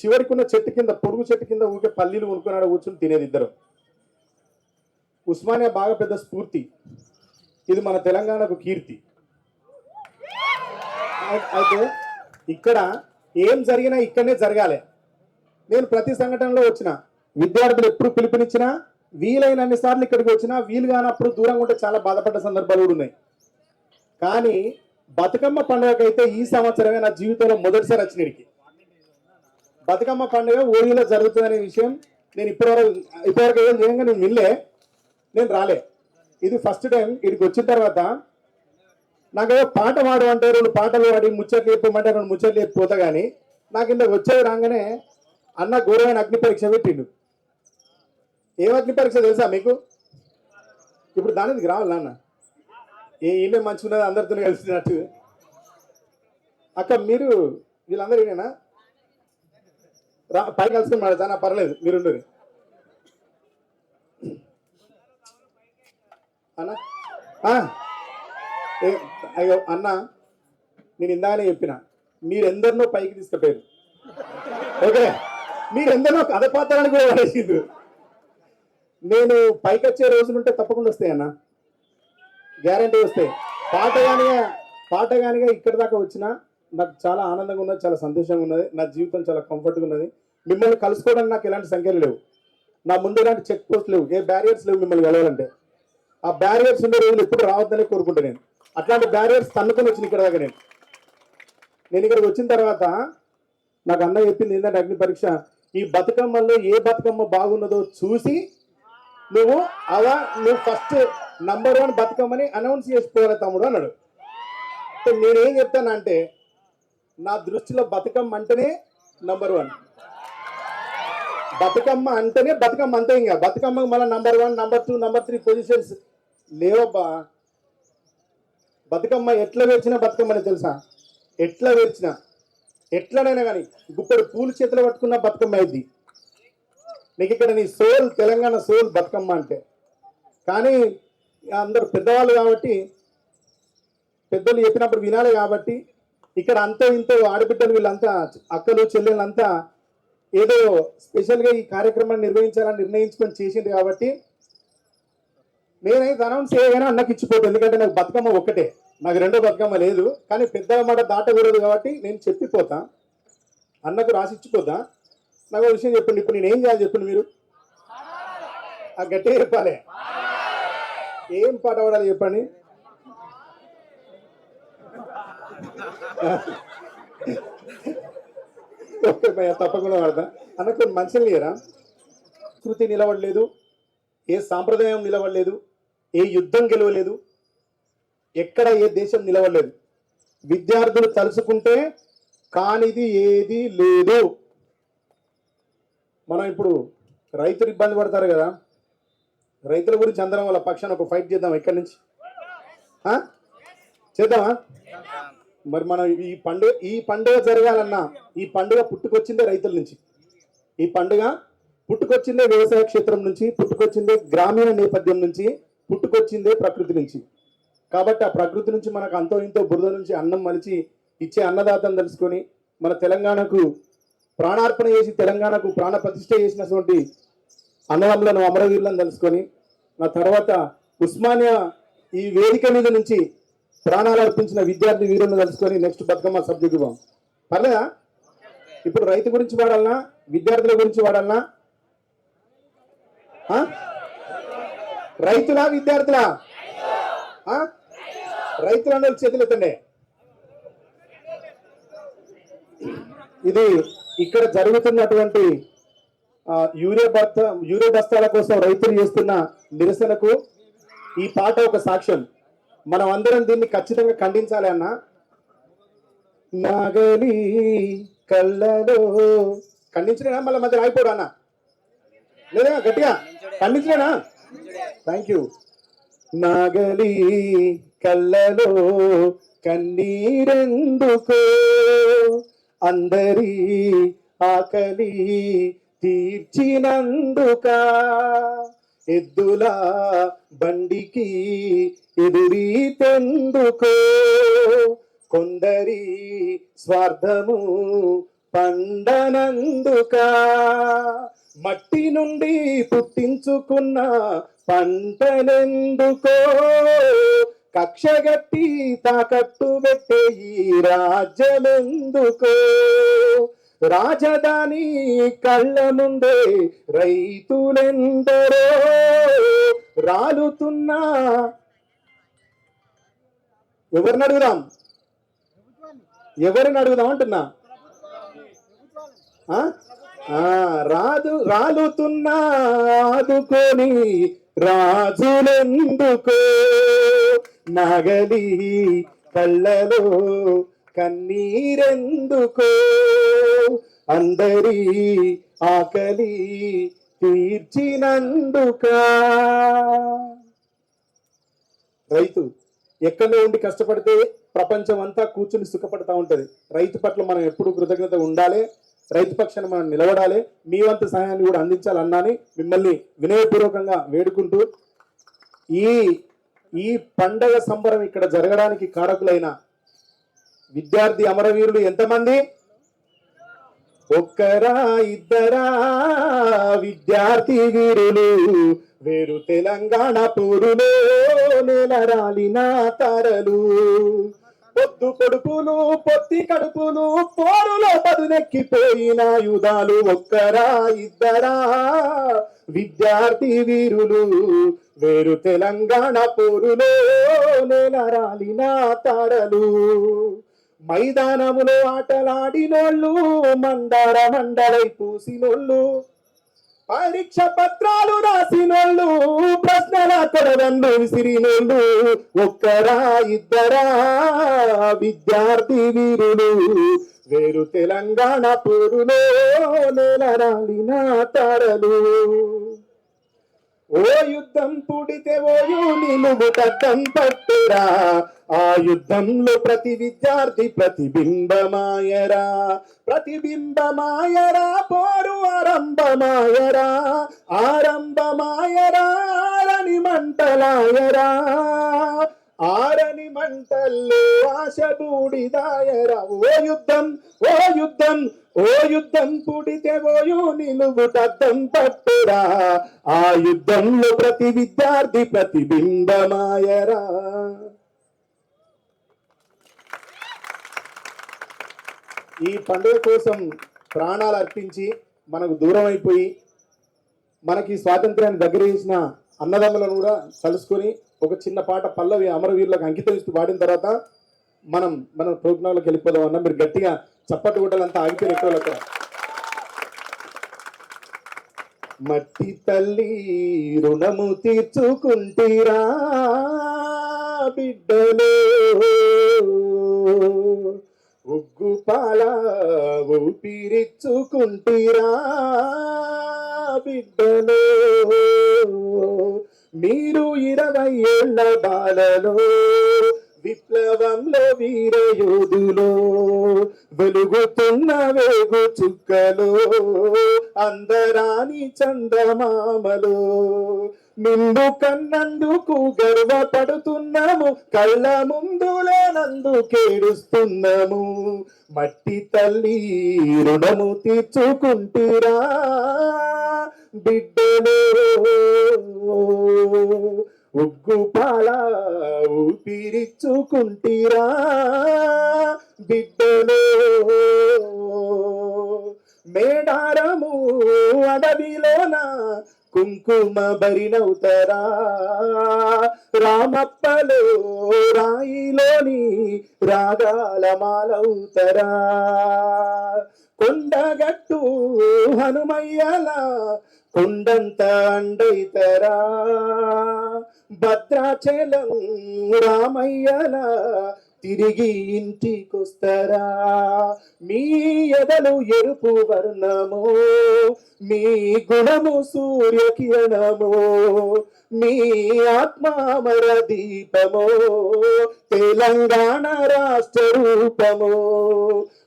చివరికి ఉన్న చెట్టు కింద పొడుగు చెట్టు కింద ఊకే పల్లీలు ఉనుకున్నాడు కూర్చొని తినేది ఇద్దరు. ఉస్మానియా బాగా పెద్ద స్ఫూర్తి. ఇది మన తెలంగాణకు కీర్తి. అయితే ఇక్కడ ఏం జరిగినా ఇక్కడనే జరగాలి. నేను ప్రతి సంఘటనలో వచ్చిన విద్యార్థులు ఎప్పుడు పిలుపునిచ్చినా వీలైనన్ని సార్లు ఇక్కడికి వచ్చినా వీలు కానప్పుడు దూరంగా ఉంటే చాలా బాధపడ్డ సందర్భాలు కూడా ఉన్నాయి. కానీ బతుకమ్మ పండుగకైతే ఈ సంవత్సరమే నా జీవితంలో మొదటిసారి వచ్చినడికి బతుకమ్మ పండుగ ఊరిలో జరుగుతుందనే విషయం నేను ఇప్పటివరకు ఇప్పటివరకు ఏం చేయంగా నేను వినలే నేను రాలే. ఇది ఫస్ట్ టైం ఇక్కడికి వచ్చిన తర్వాత నాకేదో పాట పాడు అంటే రెండు పాటలు పాడి ముచ్చట్లు చెప్పమంటే రెండు ముచ్చట్లు చెప్పిపోతా కానీ నాకు ఇంత వచ్చేది రాగానే అన్న ఘోరమైన అగ్ని పరీక్ష పెట్టిండు. ఏం అగ్ని పరీక్ష తెలుసా మీకు? ఇప్పుడు దాని మీదకి రావాలా అన్న ఏ ఈమె మంచిగా ఉన్నది అందరితో కలిసినట్టు. అక్క మీరు వీళ్ళందరూ ఈయన రా పై కలుసుకుని చాలా పర్లేదు మీరు అన్న? ఏ- అయ్యో అన్న నేను ఇందాకనే చెప్పిన. మీరెందరినో పైకి తీసుకుపోయారు. ఓకే? మీరెందరినో కథపాత్రాన్ని కూడా పడేసిండ్రు. నేను పైకి వచ్చే రోజులుంటే తప్పకుండా వస్తాయి అన్న. గ్యారంటీ వస్తాయి. పాట కానిగా పాట కానిగా ఇక్కడి దాకా వచ్చినా నాకు చాలా ఆనందంగా ఉన్నది చాలా సంతోషంగా ఉన్నది. నా జీవితం చాలా కంఫర్ట్గా ఉన్నది. మిమ్మల్ని కలుసుకోవడానికి నాకు ఎలాంటి సంఖ్యలు లేవు. నా ముందు ఎలాంటి చెక్ పోస్ట్ లేవు. ఏ బ్యారియర్స్ లేవు మిమ్మల్ని కలవాలంటే. ఆ బ్యారియర్స్ ఉండే రోజులు ఎప్పుడు రావద్దని కోరుకుంటా నేను. అట్లాంటి బ్యారియర్స్ తన్నుకొని వచ్చిన ఇక్కడ దాకా నేను. నేను ఇక్కడికి వచ్చిన తర్వాత నాకు అన్న చెప్పింది ఏంటంటే అగ్ని పరీక్ష ఈ బతుకమ్మల్లో ఏ బతుకమ్మ బాగున్నదో చూసి నువ్వు అలా నువ్వు ఫస్ట్ నంబర్ వన్ బతుకమ్మని అనౌన్స్ చేసుకోవాలి తమ్ముడు అన్నాడు. సో నేనేం చెప్తానంటే నా దృష్టిలో బతుకమ్మ అంటేనే నంబర్ వన్ బతుకమ్మ అంటేనే బతుకమ్మ అంతే ఇంకా. బతుకమ్మ మళ్ళీ number one number two number three positions లేవబ్బా. Bathukamma ఎట్లా వేర్చినా బతుకమ్మని తెలుసా? ఎట్లా వేర్చినా ఎట్లనైనా కానీ గుప్పడి పూలు చేతిలో పట్టుకున్న బతుకమ్మ అయింది నీకు ఇక్కడ నీ సోల్ తెలంగాణ సోల్ బతుకమ్మ అంటే. కానీ అందరు పెద్దవాళ్ళు కాబట్టి పెద్దలు చెప్పినప్పుడు వినాలి కాబట్టి ఇక్కడ అంతా ఇంత ఆడబిడ్డలు వీళ్ళంతా అక్కలు చెల్లెళ్ళంతా ఏదో స్పెషల్గా ఈ కార్యక్రమాన్ని నిర్వహించాలని నిర్ణయించుకొని చేసింది కాబట్టి నేనైతే అనౌన్స్ చేయగానే అన్నకి ఇచ్చిపోతుంది ఎందుకంటే నాకు బతుకమ్మ ఒక్కటే. నాకు రెండో బతుకమ్మ లేదు. కానీ పెద్ద మాట దాటకూడదు కాబట్టి నేను చెప్పిపోతా. అన్నకు రాసి ఇచ్చిపోతా. నాకు విషయం చెప్పండి. ఇప్పుడు నేను ఏం చేయాలి చెప్పండి మీరు? ఆ గట్టిగా చెప్పాలి. ఏం పాట పాడాలి చెప్పండి ఓకే భయ్య తప్పకుండా వాడతా. అన్న కొన్ని లేరా? కృతి నిలబడలేదు ఏ సాంప్రదాయం నిలబడలేదు ఏ యుద్ధం గెలవలేదు ఎక్కడ ఏ దేశం నిలబడలేదు. విద్యార్థులు తలుచుకుంటే కానిది ఏది లేదు. మనం ఇప్పుడు రైతులు ఇబ్బంది పడతారు కదా రైతుల గురించి అందరం వాళ్ళ పక్షాన ఒక ఫైట్ చేద్దాం ఎక్కడి నుంచి. చేద్దామా? మరి మనం ఈ పండుగ ఈ పండుగ జరగాలన్నా ఈ పండుగ పుట్టుకొచ్చిందే రైతుల నుంచి. ఈ పండుగ పుట్టుకొచ్చిందే వ్యవసాయ క్షేత్రం నుంచి పుట్టుకొచ్చిందే గ్రామీణ నేపథ్యం నుంచి పుట్టుకొచ్చిందే ప్రకృతి నుంచి. కాబట్టి ఆ ప్రకృతి నుంచి మనకు అంతో ఇంతో బురద నుంచి అన్నం మలిచి ఇచ్చే అన్నదాతను తెలుసుకొని మన తెలంగాణకు ప్రాణార్పణ చేసి తెలంగాణకు ప్రాణ ప్రతిష్ఠ చేసినటువంటి అన్నదమ్ములను అమరవీరులను తెలుసుకొని ఆ తర్వాత ఉస్మానియా ఈ వేదిక మీద నుంచి ప్రాణాలు అర్పించిన విద్యార్థి వీరులను తెలుసుకొని నెక్స్ట్ బతుకమ్మ సబ్జెక్టు బాం పర్లేదా? ఇప్పుడు రైతు గురించి వాడాలనా? విద్యార్థుల గురించి వాడాలనా? ఆ? రైతులా విద్యార్థులా? ఆ? రైతులందరూ చేతులు ఎత్తండి ఇది ఇక్కడ జరుగుతున్నటువంటి యూరియా బస్త యూరియా బస్తాల కోసం రైతులు చేస్తున్న నిరసనకు ఈ పాట ఒక సాక్ష్యం. మనం అందరం దీన్ని ఖచ్చితంగా ఖండించాలి అన్న. నాగలి కళ్ళలో. ఖండించలేనా? మళ్ళీ మధ్య రాయిపోడు అన్న. లేదా గట్టిగా? ఖండించలేనా? థ్యాంక్ యూ నాగలి కళ్ళలో కన్నీరెందుకో? అందరి ఆకలి తీర్చినందుక? ఎద్దుల బండికి ఎదురీతెందుకో కొందరి స్వార్థము పండనందుక. మట్టి నుండి పుట్టించుకున్న పంటనెందుకో. కక్షగట్టి తాకట్టు పెట్టే ఈ రాజ్యమెందుకో. రాజధాని కళ్ళ ముందే రైతులెందరో రాలుతున్నా. ఎవరిని అడుగుదాం? ఎవరిని అడుగుదాం అంటున్నా? రాదు రాలుతున్నా ఆదుకొని రాజులెందుకో? నగలి కళ్ళలో కన్నీరెందుకో? అందరి ఆకలి తీర్చినందుక. రైతు ఎక్కడో ఉండి కష్టపడితే ప్రపంచం అంతా కూర్చుని సుఖపడతా ఉంటది. రైతు పట్ల మనం ఎప్పుడు కృతజ్ఞత ఉండాలి. రైతు పక్షాన్ని మనం నిలబడాలి. మీ వంతు సహాయాన్ని కూడా అందించాలన్నాని మిమ్మల్ని వినయపూర్వకంగా వేడుకుంటూ ఈ ఈ పండగ సంబరం ఇక్కడ జరగడానికి కారకులైన విద్యార్థి అమరవీరులు ఎంతమంది? ఒక్కరా ఇద్దరా విద్యార్థి వీరులు. వేరు తెలంగాణ పూరులో నెలరాలిన తరలు. పొద్దు కొడుకులు పొత్తి కడుపులు పోరులో పదునెక్కిపోయిన యుధాలు ఒక్కరా ఇద్దరా విద్యార్థి వీరులు. వేరు తెలంగాణ పోరులో నెలరాలిన తరలు. మైదానములో ఆటలాడినోళ్ళు మందార మండలై పూసినోళ్ళు పరీక్ష పత్రాలు రాసినోళ్ళు ప్రశ్నల కొరవన్లు విసిరినోళ్ళు ఒక్కరా ఇద్దరా విద్యార్థి వీరులు. వేరు తెలంగాణ పూరులో నెలరాలిన తరలు. ఓ యుద్ధం పుడితే ఓయు నిలువు కట్టం పట్టురా. ఆ యుద్ధంలో ప్రతి విద్యార్థి ప్రతిబింబమాయరా. ప్రతిబింబమాయరా పోరు ఆరంభమాయరా. ఆరంభమాయరా ఆరని మంటలాయరా. ఆరని మంటల్లో ఆశ బూడిదాయరా. ఓ యుద్ధం ఓ యుద్ధం ఓ యుద్ధం పుడితే ఓయో నిలువుటద్దం పట్టురా. ఆ యుద్ధంలో ప్రతి విద్యార్థి ప్రతిబింబమాయరా. ఈ పండుగ కోసం ప్రాణాలు అర్పించి మనకు దూరం అయిపోయి మనకి స్వాతంత్ర్యాన్ని దగ్గర చేసిన అన్నదమ్ములను కూడా కలుసుకొని ఒక చిన్న పాట పల్లవి అమరవీరులకు అంకితం ఇస్తూ పాడిన తర్వాత మనం మన ప్రోగ్రాంలోకి వెళ్ళిపోదాం అన్న మీరు గట్టిగా చప్పటి గుడ్డలంతా ఆగిపోయిన ఎక్కువ అక్కడ మట్టి తల్లి రుణము తీర్చుకుంటీరా బిడ్డలో. ఉగ్గు పాల ఊపిరిచ్చుకుంటీరా బిడ్డలో. మీరు ఇరవై ఏళ్ళ బాలలో విప్లవంలో వీరయోధులో వెలుగుతున్న వేగు చుక్కలో అందరాని చందమామలో నిండు కన్నందుకు గర్వపడుతున్నాము కళ్ళ ముందు కేడుస్తున్నాము. మట్టి తల్లి రుణము తీర్చుకుంటురా బిడ్డలో. ఉగ్గు పాల ఊపిరిచ్చుకుంటీరా బిడ్డలో. మేడారము అడవిలోన కుంకుమ బరినవుతరా రామప్పలో రాయిలోని రాగాల మాలవుతరా కొండగట్టు హనుమయ్యలా కొండంత అండైతరా భద్రాచలం రామయ్యలా తిరిగి ఇంటికొస్తారా. మీ ఎదలు ఎరుపు వర్ణము మీ గుణము సూర్యకిరణము మీ ఆత్మామర దీపము తెలంగాణ రాష్ట్ర రూపము.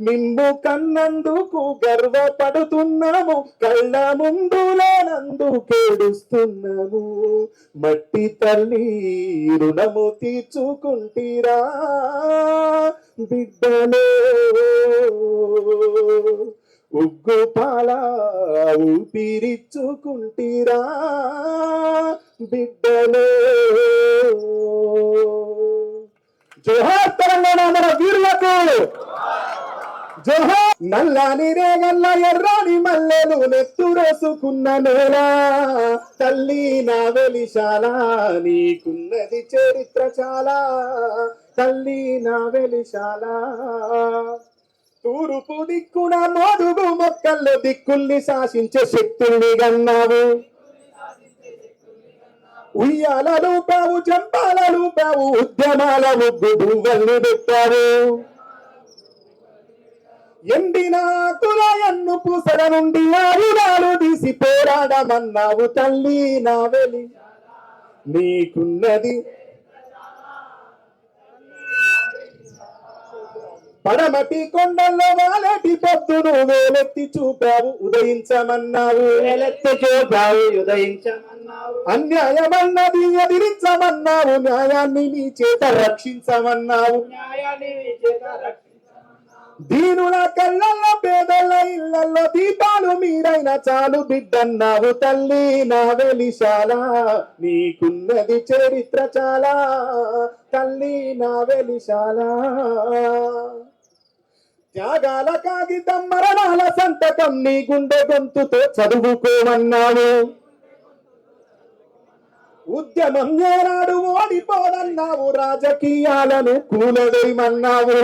మిమ్ము కన్నందుకు గర్వపడుతున్నాము కళ్ళ ముందులనందు కేడుస్తున్నాము మట్టి తల్లి రుణము తీర్చుకుంటీరా బిడ్డలో. ఉగ్గు పాల ఊపిరిచ్చుకుంటీరా బిడ్డలో. జోహార్ తెలంగాణ మన వీరులకు. జోహార్ నల్లని రేగల్ల ఎర్రాని మల్లెలు నెత్తురేసుకున్న నేల. తల్లి నా వెలిశాల నీకున్నది చరిత్ర చాలా. తల్లి నా వెలిశాల. తూరుపు దిక్కున మోదుగు మొక్కల్లో దిక్కుల్ని శాసించే శక్తుల్ని గన్నావు. ఉయ్యాలలు పావు జంపాలలు పావు ఉద్యమాల ముగ్గు పెట్టారు పెట్టావు. ఎండిన కులయన్ను పూసల నుండి ఆయుధాలు తీసి పోరాడమన్నావు తల్లి నా వెలి. నీకున్నది పడమటి కొండల్లో వాలటి పొద్దును వేలెత్తి చూపావు ఉదయించమన్నావు. వేలెత్తి చూపావు ఉదయించమన్నావు. అన్యాయమన్నది ఎదిరించమన్నావు న్యాయాన్ని నీ చేత రక్షించమన్నావు. న్యాయాన్ని నీ చేత రక్షించమన్నావు. దీనుల కళ్ళల్లో పేదల ఇళ్ళలో దీపాలు మీరైన చాలు బిడ్డన్నావు తల్లి నా వెలిశాల నీకున్నది చరిత్ర చాలా తల్లి నా వెలిశాల త్యాగాల కాగితం మరణాల సంతకం నీ గుండె గొంతుతో చదువుకోమన్నావు ఉద్యమం ఏనాడు ఓడిపోదన్నావు రాజకీయాలను కూలవేయమన్నావు.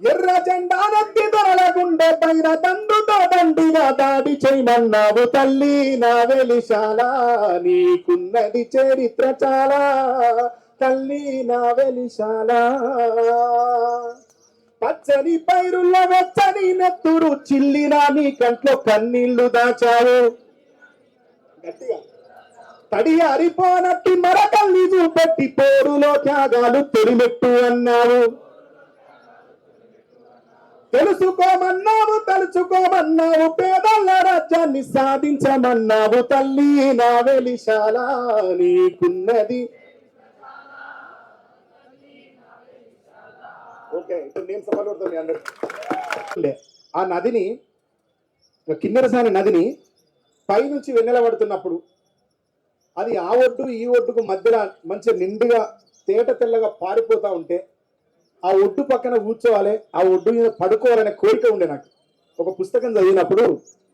ఎర్ర జెండా నెత్తి దొరల గుండె పైన దండుతో దండిగా దాడి చేయమన్నావు తల్లి నా వెలిశాల నీకున్నది చరిత్ర చాలా. తల్లి నా వెలిశాల. పచ్చని పైరుల వెచ్చని నెత్తురు చిల్లినా నీ కంట్లో కన్నీళ్ళు దాచావు. గట్టిగా. తడి అరిపోనట్టి మరకల్ని చూపెట్టి పోరులో త్యాగాలు తొలిమెట్టు అన్నావు. తెలుసుకోమన్నావు తలుచుకోమన్నావు పేదల రాజ్యాన్ని సాధించమన్నావు తల్లి నా వెలిశాల. నీకున్నది ఓకే ఇప్పుడు నేను సవాల్ కొడతాను ఆ నదిని కిన్నెరసాని నదిని పైనుంచి వెన్నెల పడుతున్నప్పుడు అది ఆ ఒడ్డు ఈ ఒడ్డుకు మధ్యలో మంచిగా నిండుగా తేట తెల్లగా పారిపోతా ఉంటే ఆ ఒడ్డు పక్కన కూర్చోవాలి ఆ ఒడ్డు మీద పడుకోవాలనే కోరిక ఉండే నాకు. ఒక పుస్తకం చదివినప్పుడు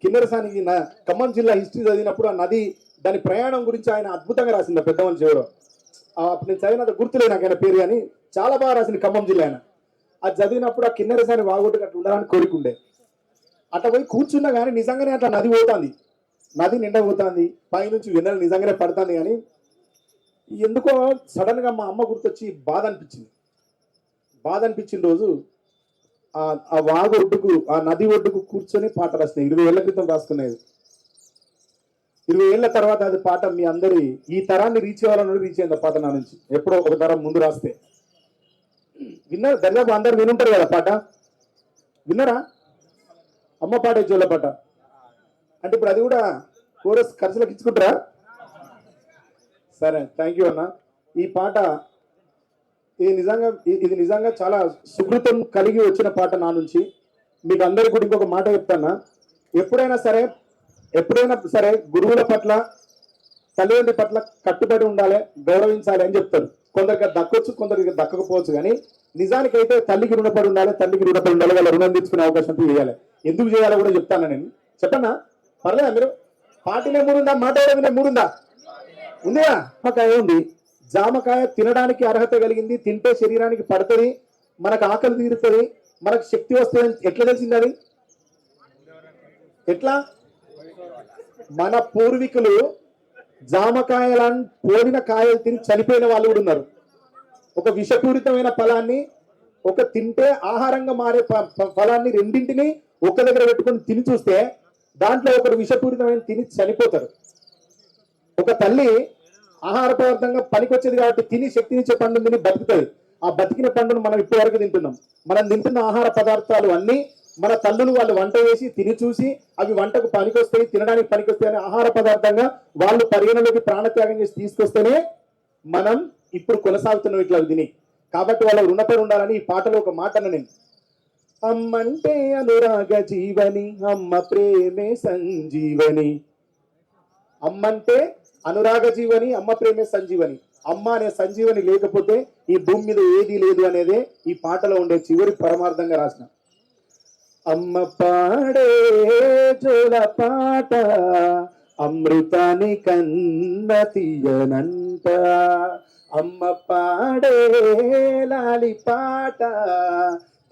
కిన్నెరసానికి నా ఖమ్మం జిల్లా హిస్టరీ చదివినప్పుడు ఆ నది దాని ప్రయాణం గురించి ఆయన అద్భుతంగా రాసింది ఆ పెద్ద మనిషి ఎవరో ఆ అప్పుడు నేను చదివినంత గుర్తులే నాకు ఆయన పేరు కానీ చాలా బాగా రాసింది ఖమ్మం జిల్లా ఆయన. అది చదివినప్పుడు ఆ కిన్నెరసాని వాగొట్టుకు అట్లా ఉండాలని కోరికుండే అట్లా పోయి కూర్చున్నా కానీ నిజంగానే అట్లా నది పోతుంది. నది నిండా పోతుంది. పైనుంచి వెన్నెల నిజంగానే పడుతుంది కానీ ఎందుకో సడన్గా మా అమ్మ గుర్తొచ్చి బాధ అనిపించింది. బాధ అనిపించిన రోజు ఆ వాగు ఒడ్డుకు ఆ నది ఒడ్డుకు కూర్చొని పాట రాసినాయి ఇరవై ఏళ్ళ క్రితం రాసుకునేది. ఇరవై ఏళ్ళ తర్వాత అది పాట మీ అందరి ఈ తరాన్ని రీచ్ అవ్వాలని రీచ్ అయింది ఆ పాట నా నుంచి. ఎప్పుడో ఒక తరం ముందు రాస్తే. విన్నారు దర్యాపు అందరు వినుంటారు కదా పాట? విన్నారా? అమ్మ పాట జోల పాట. అంటే ఇప్పుడు అది కూడా కోరస్ ఖర్చులకు ఇచ్చుకుంటారా? సరే థ్యాంక్ యూ అన్న. ఈ పాట ఇది నిజంగా ఇది నిజంగా చాలా సుకృతం కలిగి వచ్చిన పాట నా నుంచి. మీకు అందరికీ కూడా ఇంకొక మాట చెప్తానా? ఎప్పుడైనా సరే ఎప్పుడైనా సరే గురువుల పట్ల తల్లిదండ్రుల పట్ల కట్టుబడి ఉండాలి గౌరవించాలి అని చెప్తారు. కొందరికి దక్కవచ్చు దక్కొచ్చు కొందరికి దక్కకపోవచ్చు కానీ నిజానికైతే తల్లికి రుణపడి ఉండాలి తల్లికి రుణపడి ఉండాలి వాళ్ళ రుణం తీసుకునే అవకాశం చేయాలి ఎందుకు చేయాలో కూడా చెప్తాను నేను. చెప్పన్నా పర్లేదా మీరు? పాటినే మూడుందా? మాట్లాడే మూడుందా? ఉందా? జామకాయ ఉంది. జామకాయ తినడానికి అర్హత కలిగింది తింటే శరీరానికి పడుతుంది మనకు ఆకలి తీరుతుంది మనకు శక్తి వస్తుంది ఎట్లా తెలిసింది అది? ఎట్లా? మన పూర్వీకులు జామకాయల పోడిన కాయలు తిని చనిపోయిన వాళ్ళు కూడా ఉన్నారు. ఒక విషపూరితమైన ఫలాన్ని ఒక తింటే ఆహారంగా మారే ప- ఫలాన్ని రెండింటిని ఒక్క దగ్గర పెట్టుకొని తిని చూస్తే దాంట్లో ఒకరు విషపూరితమైన తిని చనిపోతారు. ఒక తల్లి ఆహార పదార్థంగా పనికొచ్చేది కాబట్టి తిని శక్తినిచ్చే పండు తిని బతుకుతుంది. ఆ బతికిన పండును మనం ఇప్పటివరకు తింటున్నాం. మనం తింటున్న ఆహార పదార్థాలు అన్నీ మన తల్లులు వాళ్ళు వంట వేసి తిని చూసి అవి వంటకు పనికొస్తాయి తినడానికి పనికొస్తాయి అనే ఆహార పదార్థంగా వాళ్ళు పరిగణలోకి ప్రాణత్యాగం చేసి తీసుకొస్తేనే మనం ఇప్పుడు కొనసాగుతున్నాం ఇట్లా తిని కాబట్టి వాళ్ళ రుణపడి ఉండాలని ఈ పాటలో ఒక మాట నేను. అమ్మంటే అనురాగ జీవని అమ్మ ప్రేమే సంజీవని. అమ్మంటే అనురాగ జీవని అమ్మ ప్రేమే సంజీవని. అమ్మ అనే సంజీవని లేకపోతే ఈ భూమి మీద ఏది లేదు అనేదే ఈ పాటలో ఉండే చివరి పరమార్థంగా రాసిన. అమ్మ పాడే జోల పాట అమృతాని కన్న తీయనంట. అమ్మ పాడే లాలి పాట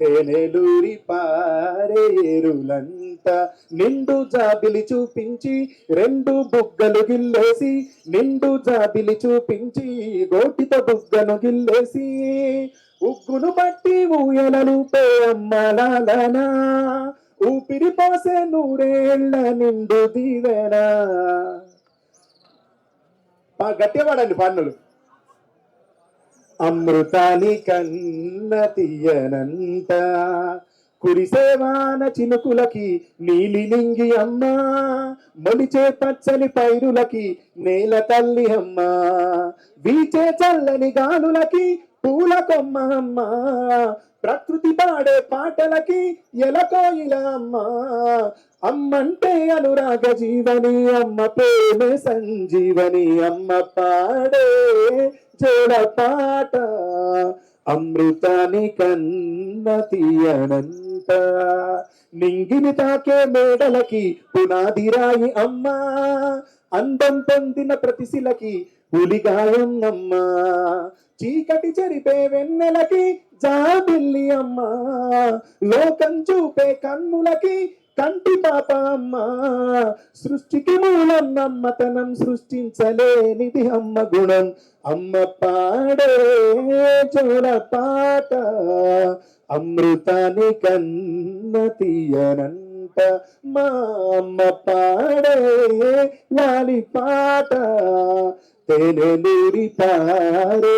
తేనెలూరి పారేరులంట నిండు జాబిలి చూపించి రెండు బుగ్గలు గిల్లేసి నిండు జాబిలి చూపించి గోటిత బుగ్గను గిల్లేసి ఉగ్గును బట్టి ఊయలలుపే అమ్మలాలనా ఊపిరి పోసే నూరేళ్ళ నిండు దీవెనా. పా- గట్టిగా పాడండి పాటలు. అమృతాని కన్న తీయనంత. కురిసేవాన చినుకులకి నీలి నింగి అమ్మ. మొలిచే పచ్చని పైరులకి నేల తల్లి అమ్మా. వీచే చల్లని గాలులకి పూల కొమ్మ అమ్మ ప్రకృతి పాడే పాటలకి ఎలకోయిల అమ్మ. అమ్మంటే అనురాగ జీవని అమ్మ ప్రేమ సంజీవని అమ్మ పాడే జోడ పాట. అమృతాని కన్న తీయనంత నింగిని తాకే మేడలకి పునాది రాయి అమ్మ. అందం పొందిన ప్రతిశిలకి పులిగాయం అమ్మా. చీకటి చెరిపే వెన్నెలకి జాబిల్లి అమ్మ లోకం చూపే కన్నులకి కంటి పాప అమ్మ సృష్టికి మూలం నమ్మతనం సృష్టించలేనిది అమ్మ గుణం. అమ్మ పాడే చోర పాట అమృతాని కన్న తీయనంట. మా అమ్మ పాడే లాలి పాట తేనెలూరి పారేరులంట